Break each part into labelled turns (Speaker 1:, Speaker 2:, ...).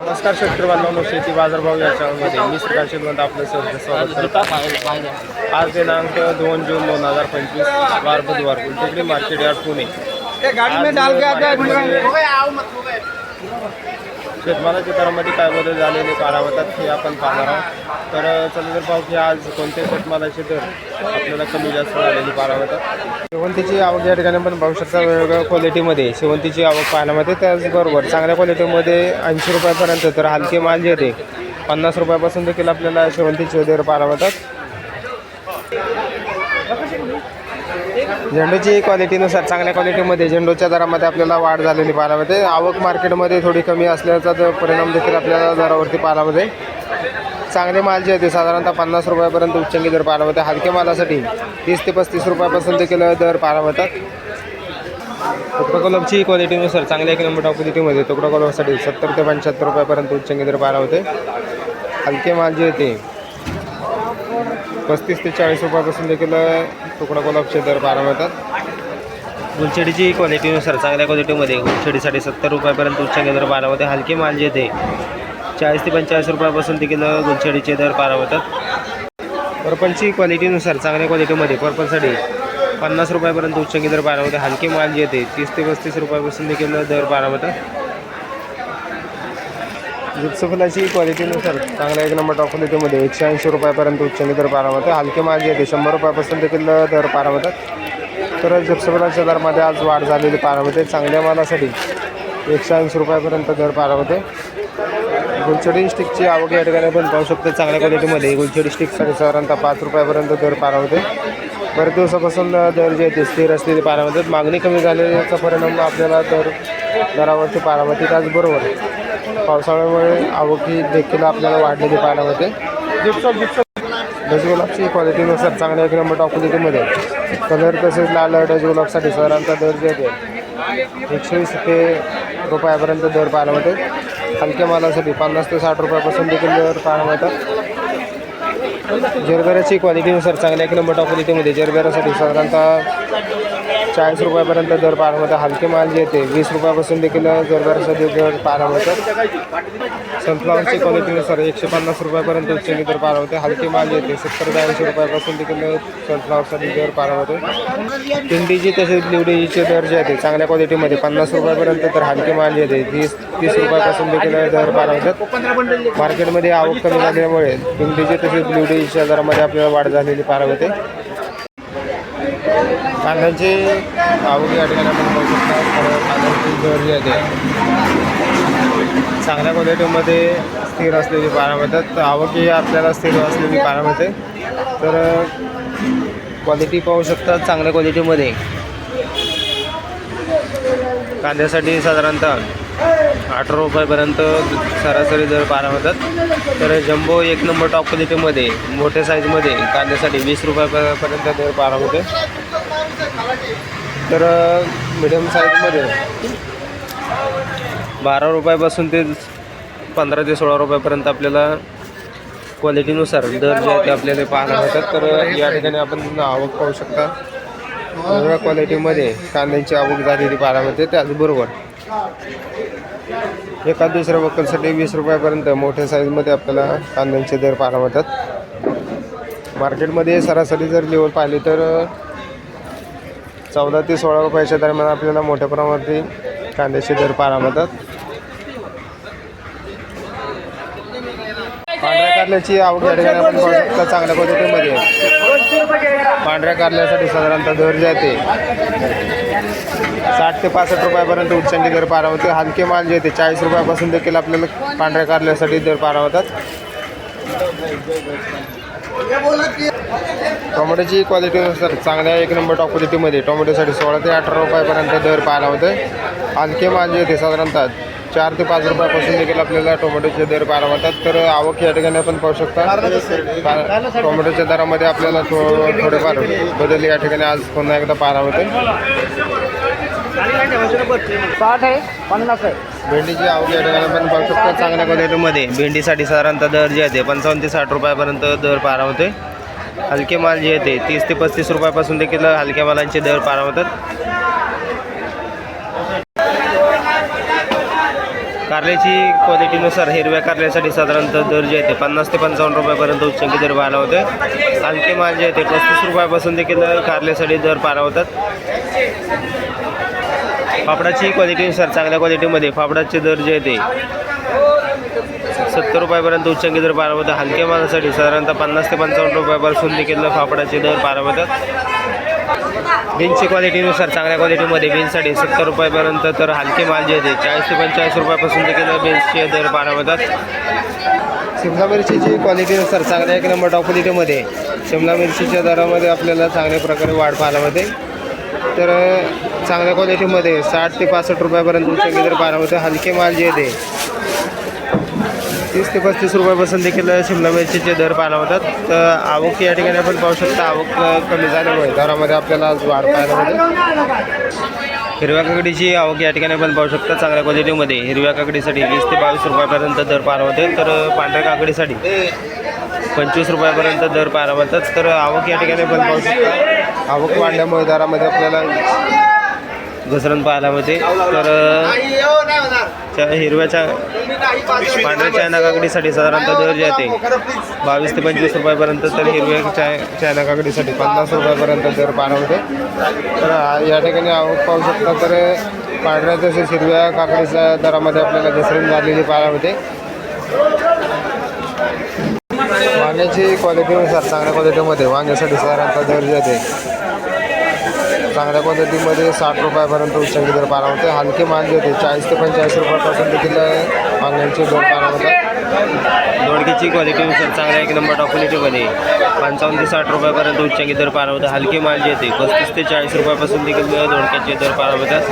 Speaker 1: नमस्कार शेतकरी बांधवांनो शेती बाजारभाव या चॅनलमध्ये मी सुभाष शेतवंत आपलं सहर्ष स्वागत करतो. आज दिनांक दोन जून दोन हजार पंचवीस वार बुधवार कुलटेकडी मार्केट यार्ड पुणे. शेतमालाच्या दरामध्ये काय बदल झालेले पाहायला होतात हे आपण पाहणार आहोत. तर चला तर पाहू की आज कोणत्या शेतमालाचे दर आपल्याला कमी जास्त झालेली पाहायला होतात शेवंतीची आवक या ठिकाणी पण पाहू शकता वेगवेगळ्या क्वालिटीमध्ये शेवंतीची आवक पाहण्यामध्ये त्याचबरोबर चांगल्या क्वालिटीमध्ये ऐंशी रुपयापर्यंत तर हलके माल जे ते पन्नास रुपयापासून देखील आपल्याला शेवंतीचे दर पाहायला मिळतात. झेंडूची क्वालिटीनुसार चांगल्या क्वालिटीमध्ये झेंडूच्या दरामध्ये आपल्याला वाढ झालेली पाहायला मिळते. आवक मार्केटमध्ये थोडी कमी असल्याचा जो परिणाम देखील आपल्याला दरावरती पाहायला मिळते. चांगले माल जे होते साधारणतः पन्नास रुपयापर्यंत उच्चंगी दर पाहायला मिळते. हलक्या मालासाठी तीस ते पस्तीस रुपयापासून देखील दर पाहायला मिळतात. तुकडा कलमची क्वालिटीनुसार चांगल्या एक नंबर टॉप क्वालिटीमध्ये तुकडा कलमसाठी सत्तर ते पंच्याहत्तर रुपयापर्यंत उच्चंगी दर पाहायला होते हलके माल जे होते पस्तीस ते चाळीस रुपयापासून देखील तुकडा गुलाबचे दर बारा मिळतात. गुलछडीची क्वालिटीनुसार चांगल्या क्वालिटीमध्ये गुलछडीसाठी सत्तर रुपयापर्यंत उच्च दर बारामध्ये मिळते हलके माल जे चाळीस ते पंचेचाळीस रुपयापासून देखील गुलछडीचे दर पारा मिळतात पर्पलची क्वालिटीनुसार चांगल्या क्वालिटीमध्ये पर्पलसाठी पन्नास रुपयापर्यंत उच्च दर पाहायला होते हलके माल जे येते तीस ते पस्तीस रुपयापासून देखील दर बारा मिळतात जिप्स क्वालिटीनुसार चांगल्या एक नंबर टॉप क्वालिटीमध्ये एकशे ऐंशी रुपयापर्यंत उच्चंगी दर पाहायला मिळते. हलके मागे येते. शंभर रुपयापासून देखील दर पाहायला मिळतात. तर जिप्स दरामध्ये आज वाढ झालेली पाहायला मिळते. चांगल्या मालासाठी एकशे ऐंशी रुपयापर्यंत दर पाहायला मिळते. गुलछडी स्टिकची आवक या ठिकाणी पण पाहू शकतो. चांगल्या क्वालिटीमध्ये गुलछडी स्टिकसाठी साधारणतः पाच रुपयापर्यंत दर पाहायला मिळते. बरेच दिवसापासून दर जे ते स्थिर असलेले पारामध्ये मागणी कमी झालेल्याचा परिणाम आपल्याला दर दरावरती पाहायला त्याचबरोबर पावसाळ्यामुळे आवकी देखील आपल्याला वाढलेली पाहायला मिळते. डच गुलाबची क्वालिटीनुसार चांगल्या एक नंबर टॉप कलर तसेच लाल डजगुलाबसाठी गुलाबसाठी दर जे आहे एकशे वीस ते रुपयापर्यंत दर पाहायला मिळते. हलक्या मालासाठी पन्नास ते साठ रुपयापासून देखील दर पाहायला मिळतात. जरबेराची क्वालिटीनुसार चांगल्या एक नंबर टॉप क्वालिटीमध्ये जरबेरासाठी साधारणतः चाळीस रुपयापर्यंत दर पार होतं हलके माल जे येते वीस रुपयापासून देखील जरबेरासाठी दर पार होतं सनफ्लावरची क्वालिटीनुसार एकशे पन्नास रुपयापर्यंत उच्चंगी दर पार होते. हलके माल येते सत्तर ते ऐंशी रुपयापासून देखील सनफ्लावरसाठी दर पार होतो पिंडीची तसेच लिवडीचे दर जे आहेत चांगल्या क्वालिटीमध्ये पन्नास रुपयापर्यंत तर हलके माल येते तीस तीस रुपयापासून देखील दर पार होतात मार्केटमध्ये आवक कमी झाल्यामुळे पिंडीचे तसेच लिवडीच्या दरामध्ये आपल्याला वाढ झालेली पार होते. कांद्याची आवक या ठिकाणी आपण बघू शकता. तर कांद्याची दर जी आहे चांगल्या क्वालिटीमध्ये स्थिर असलेली पाहायला मिळतात. आवक ही आपल्याला स्थिर असलेली पाहायला मिळते. तर क्वालिटी पाहू शकतात चांगल्या क्वालिटीमध्ये कांद्यासाठी साधारणतः अठरा रुपयापर्यंत सरासरी दर पाहायला मिळतात तर जम्बो एक नंबर टॉप क्वालिटीमध्ये मोठ्या साईजमध्ये कांद्यासाठी वीस रुपयापर्यंत दर पाहायला मिळते तर मिडियम साईजमध्ये बारा रुपयापासून ते पंधरा ते सोळा रुपयापर्यंत आपल्याला क्वालिटीनुसार दर जे आहे ते आपल्याला पाहायला मिळतात. तर या ठिकाणी आपण आवक पाहू शकता. वेगळ्या क्वालिटीमध्ये कांद्यांची आवक झालेली पाहायला मिळते त्याचबरोबर एका दुसऱ्या वक्कलसाठी वीस रुपयापर्यंत मोठ्या साईजमध्ये आपल्याला कांद्यांचे दर पाहायला मिळतात. मार्केटमध्ये सरासरी जर लेवल पाहिली तर चौदा ते सोळा रुपयाच्या दरम्यान आपल्याला मोठ्या प्रमाणावरती कांद्याचे दर पारा मिळतात. पांढऱ्या कारल्याची आवड या ठिकाणी आपण शकता चांगल्या पद्धतीमध्ये. पांढऱ्या कारल्यासाठी साधारणतः दर जे आहे साठ ते पासष्ट रुपयापर्यंत उच्चांकी दर पारावते होते हलके माल जे ते चाळीस रुपयापासून देखील आपल्याला पांढऱ्या कारल्यासाठी दर पारावतात टोमॅटोची क्वालिटी सर चांगल्या एक नंबर टॉप क्वालिटीमध्ये टोमॅटोसाठी सोळा ते अठरा रुपयापर्यंत दर पाहायला होते आणखी माझे होते ते साधारणतः चार ते पाच रुपयापासून देखील आपल्याला टोमॅटोचे दर पाहायला होतात तर आवक या ठिकाणी आपण पाहू शकता. टोमॅटोच्या दरामध्ये आपल्याला थो थोडेफार बदल या ठिकाणी आज पुन्हा एकदा पाहायला होते
Speaker 2: साठ आहे पन्नास आहे.
Speaker 1: भेंडीची आवडी या पाहू शकतो. चांगल्या क्वालिटीमध्ये. भेंडीसाठी साधारणतः दर जे आहे ते पंचावन्न ते साठ रुपयापर्यंत दर पाहायला होते हलके माल जे आहे ते तीस ते पस्तीस रुपयापासून देखील हलक्या मालांचे दर पाहायला होतात. कारल्याची क्वालिटीनुसार हिरव्या कारल्यासाठी साधारणतः दर जे आहे ते पन्नास ते पंचावन्न रुपयापर्यंत उच्चांकी दर पारा होते हलके माल जे आहे ते पस्तीस रुपयापासून देखील कारल्यासाठी दर पाहायला फाफडाची फापडाची क्वालिटीनुसार चांगल्या क्वालिटीमध्ये फापडाचे दर जे आहे ते सत्तर रुपयापर्यंत उच्चांकी दर पाहायला हलक्या मालासाठी साधारणतः पन्नास ते पंचावन्न रुपयापासून देखील फापडाचे दर पाहायला होतात बीन्सची क्वालिटीनुसार चांगल्या क्वालिटीमध्ये बीन्ससाठी सत्तर रुपयापर्यंत तर हलके माल जे आहे चाळीस ते पंचेचाळीस रुपयापासून देखील बीन्सचे दर पाहायला होतात शिमला मिरचीची क्वालिटीनुसार चांगल्या एक नंबर टॉप क्वालिटीमध्ये शिमला मिरचीच्या दरामध्ये आपल्याला चांगल्या प्रकारे वाढ पाहायला होते तर चांगल्या क्वालिटीमध्ये साठ ते पासष्ट रुपयापर्यंत तुमच्या दर पाहायला होते हलके माल जे आहे ते. तीस ते पस्तीस रुपयापासून देखील शिमला मिरचीचे दर पाहायला होतात तर आवक या ठिकाणी आपण पाहू शकता आवक कमी झाल्यामुळे दरामध्ये आपल्याला आज वाढ पाहायला मिळते. हिरव्या काकडीची आवक या ठिकाणी आपण पाहू शकता चांगल्या क्वालिटीमध्ये हिरव्या काकडीसाठी वीस ते बावीस रुपयापर्यंत दर पाहायला होते तर पांढऱ्या काकडीसाठी पंचवीस रुपयापर्यंत दर पाहायला होतात तर आवक या ठिकाणी आपण पाहू शकता. आवक वाढल्यामुळे दरामध्ये आपल्याला घसरण पाहायला मिळते. तर हिरव्याच्या पांढऱ्या चायना काकडीसाठी साधारणतः दर जे आहे बावीस ते पंचवीस रुपयापर्यंत तर हिरव्या चाय चायना काकडीसाठी पन्नास रुपयापर्यंत दर पाहायला होते तर या ठिकाणी आवक पाहू शकता तर पांढऱ्या तसेच हिरव्या काकडीच्या दरामध्ये आपल्याला घसरण झालेली पाहायला होते वांग्याची क्वालिटीनुसार चांगल्या क्वालिटीमध्ये वांग्यासाठी साधारणतः दर जे आहे चांगल्या क्वालिटीमध्ये साठ रुपयापर्यंत उच्चांकी दर पारा होते. हलके माल होते चाळीस ते पंचेचाळीस रुपयापासून देखील वांग्यांचे दर पारा होतात. दोडकीची क्वालिटीनुसार चांगल्या एक नंबर टॉप क्वालिटीमध्ये पंचावन्न ते साठ रुपयापर्यंत उच्चांकी दर पारा होते हलके माल जे येते पस्तीस ते चाळीस रुपयापासून देखील दोडक्याचे दर पारा होतात.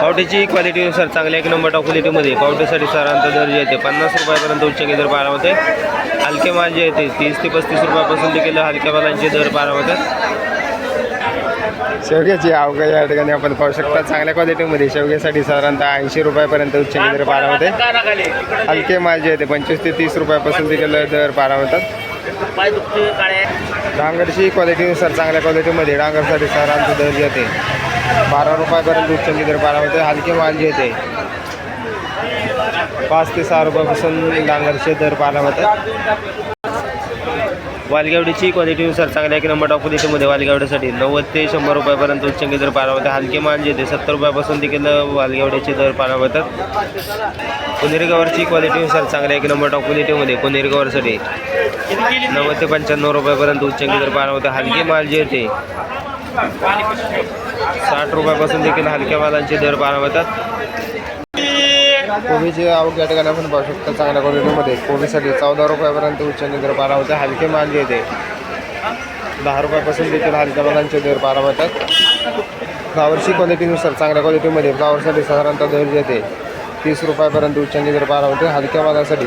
Speaker 1: पावटीची क्वालिटीनुसार चांगल्या एक नंबर टॉप क्वालिटीमध्ये सरांचा दर जे येते पन्नास रुपयापर्यंत उच्चांकी दर पारा होते. हलके माल जे येते तीस ते पस्तीस रुपयापासून देखील हलक्या मालांचे दर पारा होतात. शेवग्याची आवक या ठिकाणी आपण पाहू शकता. चांगल्या क्वालिटीमध्ये शेवग्यासाठी साधारणतः ऐंशी रुपयापर्यंत उच्च दर पारा होते. हलके माल जे आहे पंचवीस ते तीस रुपयापासून देखील दर पारा होतात. डांगरची क्वालिटीनुसार चांगल्या क्वालिटीमध्ये डांगरसाठी साधारणतः दर जे होते बारा रुपयापर्यंत उच्च दर पारा होते. हलके माल जे आहे पाच ते सहा रुपयापासून डांगरचे दर पारा होतात. वालगावडीची क्वालिटीनुसार चांगल्या एक नंबर टॉप क्वालिटीमध्ये वालगावडीसाठी नव्वद ते शंभर रुपयापर्यंत उच्चंकी दर पारा होते हलके माल जे ते सत्तर रुपयापासून देखील वालगावडीचे दर पारा होतात क्वालिटीनुसार चांगल्या एक नंबर टॉप क्वालिटीमध्ये पुणेरी नव्वद ते पंच्याण्णव रुपयापर्यंत उच्चंकी दर पारा हलके माल जे ते साठ रुपयापासून देखील हलक्या मालांचे दर पारा होतात कोबीची आवक या ठिकाणी आपण पाहू शकता चांगल्या क्वालिटीमध्ये. कोबीसाठी चौदा रुपयापर्यंत उच्च दर पारा होते हलके माल येते. दहा रुपयापासून देखील हलक्या मालांचे दर पारा होतात. फ्लावरची क्वालिटीनुसार चांगल्या क्वालिटीमध्ये फ्लावरसाठी साधारणतः दर येते. तीस रुपयापर्यंत उच्च दर पारा होते हलक्या मालासाठी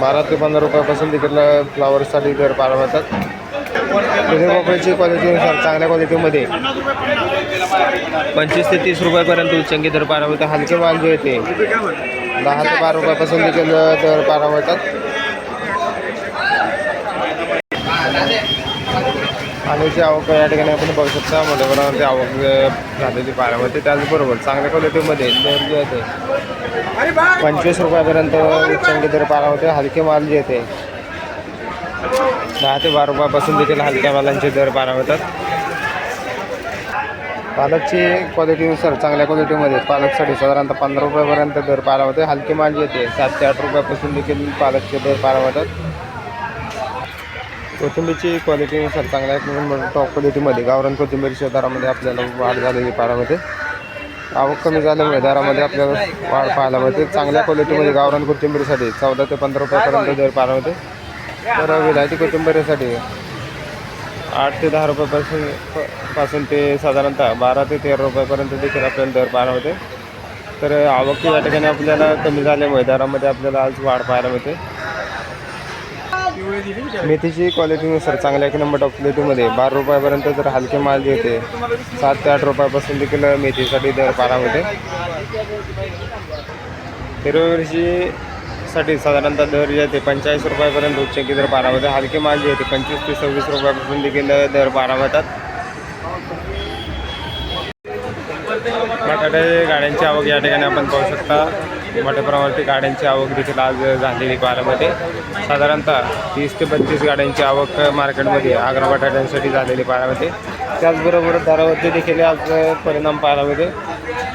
Speaker 1: बारा ते पंधरा रुपयापासून देखील फ्लावरसाठी दर पारा होतात. दुधी भोपळ्याची क्वालिटीनुसार चांगल्या क्वालिटीमध्ये पंचवीस ते तीस रुपयापर्यंत उच्चांकी दर पारा होतात हलके माल जे येते दहा ते बारा रुपयापासून देखील दर पारा होतात पाण्याची आवक या ठिकाणी आपण बघू शकता मोठ्या प्रमाणावरती आवक झालेली पारा होते त्याचबरोबर चांगल्या क्वालिटीमध्ये दर जे येते पंचवीस रुपयापर्यंत उच्चांकी दर पारा होते. हलके माल जे येते दहा ते बारा रुपयापासून देखील हलक्या मालांचे दर पारा होतात पालकची क्वालिटीनुसार चांगल्या क्वालिटीमध्ये पालकसाठी साधारणतः पंधरा रुपयापर्यंत दर पारा होते हलके माल जे येते सात ते आठ रुपयापासून देखील पालकचे दर पारा होतात कोथिंबीरची क्वालिटीनुसार चांगल्या टॉप क्वालिटीमध्ये गावरान कोथिंबीरच्या दरामध्ये आपल्याला वाढ झालेली पारा होते आवक कमी झाल्यामुळे दरामध्ये आपल्याला वाढ पाहायला मिळते. चांगल्या क्वालिटीमध्ये गावरान कोथिंबीरसाठी चौदा ते पंधरा रुपयापर्यंत दर पारा होते तर विलायती कोथिंबीरीसाठी. आठ ते दहा रुपयापासून पासून ते साधारणतः बारा ते तेरा रुपयापर्यंत देखील आपल्याला दर पाहायला होते तर आवक या ठिकाणी आपल्याला कमी झाल्यामुळे दरामध्ये आपल्याला आज वाढ पाहायला मिळते. मेथीची क्वालिटीनुसार चांगल्या एक नंबर टॉप क्वालिटीमध्ये बारा रुपयापर्यंत जर हलके माल घेते सात ते आठ रुपयापासून देखील मेथीसाठी दर पारा होते हिरवी मिरची साठी साधारणतः दर जे आहे ते पंचेचाळीस रुपयापर्यंत उच्चांकी दर पारा होते हलके माल जे आहे ते पंचवीस ते सव्वीस रुपयापासून देखील दर पारा होतात बटाटे गाड्यांची आवक या ठिकाणी आपण पाहू शकता. मोठ्या प्रमाणावरती गाड्यांची आवक देखील आज झालेली पाहायला साधारणतः तीस ते बत्तीस गाड्यांची आवक मार्केटमध्ये आग्रा बटाट्यांसाठी झालेली पाहायला त्याचबरोबर दरावरती देखील आज परिणाम पाहायला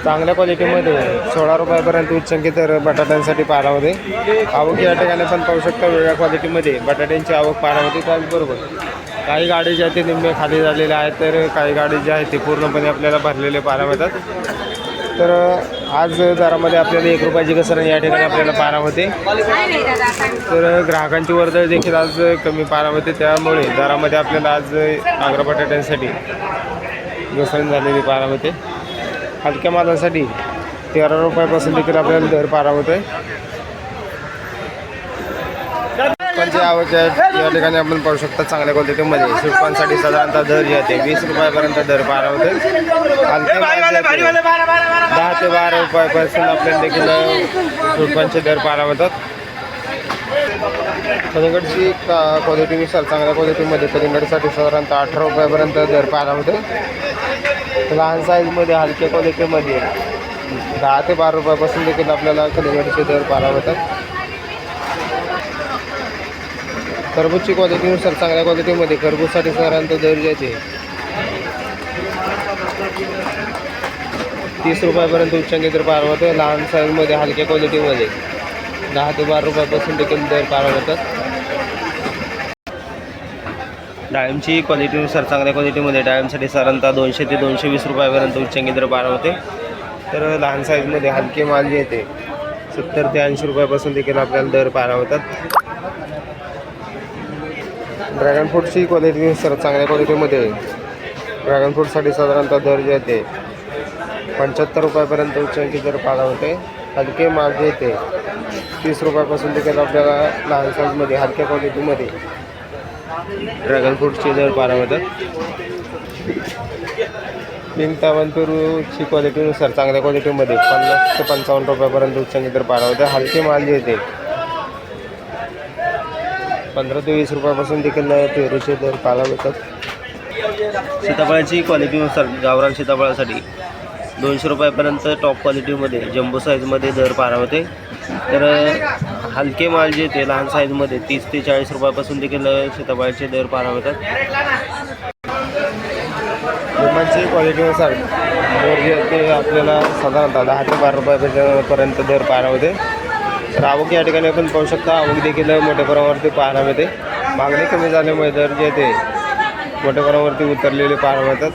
Speaker 1: चांगल्या क्वालिटीमध्ये सोळा रुपयापर्यंत उच्चांकी तर बटाट्यांसाठी पाहायला होते आवक या ठिकाणी आपण पाहू शकता वेगळ्या क्वालिटीमध्ये. बटाट्यांची आवक पाहायला होते त्याचबरोबर काही गाडी ज्या ते निम्मे खाली झालेल्या आहेत तर काही गाडी ज्या आहेत ते पूर्णपणे आपल्याला भरलेले पारा मिळतात तर आज दरामध्ये आपल्याला एक रुपयाची घसरण या ठिकाणी आपल्याला पारा होते तर ग्राहकांची वर्दळ देखील आज कमी पारा होते त्यामुळे दरामध्ये आपल्याला आज आग्रा बटाट्यांसाठी घसरण झालेली पारा होते हलक्या मालासाठी तेरा रुपयापासून देखील आपल्याला दर पाहायला होतोय. पंचे आवक या या ठिकाणी आपण पाहू शकता चांगल्या क्वालिटीमध्ये. सुटपांसाठी साधारणतः दर जे आहे वीस रुपयापर्यंत दर पारा होते आहे दहा ते बारा रुपयापासून आपल्याला देखील सुटपांचे दर पारा होतात. कलिंगडची क्वालिटीनुसार चांगल्या क्वालिटीमध्ये कलिंगडसाठी साधारणतः अठरा रुपयापर्यंत दर पाहायला होते लहान साईजमध्ये हलक्या क्वालिटीमध्ये दहा ते बारा रुपयापासून देखील आपल्याला कलिंगडचे दर पारा होतात खरबूजची क्वालिटीनुसार चांगल्या क्वालिटीमध्ये खरबूजसाठी साधारणतः दर जे तीस रुपयापर्यंत उच्चांकी दर पार होतं लहान साईजमध्ये हलक्या क्वालिटीमध्ये दहा ते बारा रुपयापासून देखील दर पार होतात डाळिंबची क्वालिटीनुसार चांगल्या क्वालिटीमध्ये डाळिंबसाठी साधारणतः दोनशे ते दोनशे वीस रुपयापर्यंत उच्चांकी दर पार होते. तर लहान साईजमध्ये हलके माल जे येते सत्तर ते ऐंशी रुपयापासून देखील आपल्याला दर पारा होतात. ड्रॅगन फ्रूटची क्वालिटीनुसार चांगल्या क्वालिटीमध्ये ड्रॅगन फ्रूटसाठी साधारणतः दर जे येते पंच्याहत्तर रुपयापर्यंत उच्चांकी दर पाला होते. हलके माल जे येते तीस रुपयापासून देखील आपल्याला लहान साईजमध्ये हलक्या क्वालिटीमध्ये ड्रॅगन फ्रूटचे दर बारा होतात पिंक क्वालिटीनुसार चांगल्या क्वालिटीमध्ये पन्नास ते पंचावन्न रुपयापर्यंत उच्चांकी दर पाला होते हलके माल जे येते पंधरा ते वीस रुपयापासून देखील पेरूचे दर पाला होतात सीताफळाची क्वालिटीनुसार गावरान सीताफळासाठी दोनशे रुपयापर्यंत टॉप क्वालिटीमध्ये जम्बो साईजमध्ये दर पारा होते तर हलके माल जे ते लहान साईजमध्ये तीस ते चाळीस रुपयापासून देखील सीताफळाचे दर पारा होतात लिंबाची क्वालिटीनुसार दर जे ते आपल्याला साधारणतः दहा ते बारा रुपयापर्यंत दर पाहायला होते तर आवक या ठिकाणी आपण पाहू शकता आवक देखील मोठ्या प्रमाणावरती पाहायला मिळते. मागणी कमी झाल्यामुळे दर जे ते मोठ्या प्रमाणावरती उतरलेले पाहायला मिळतात.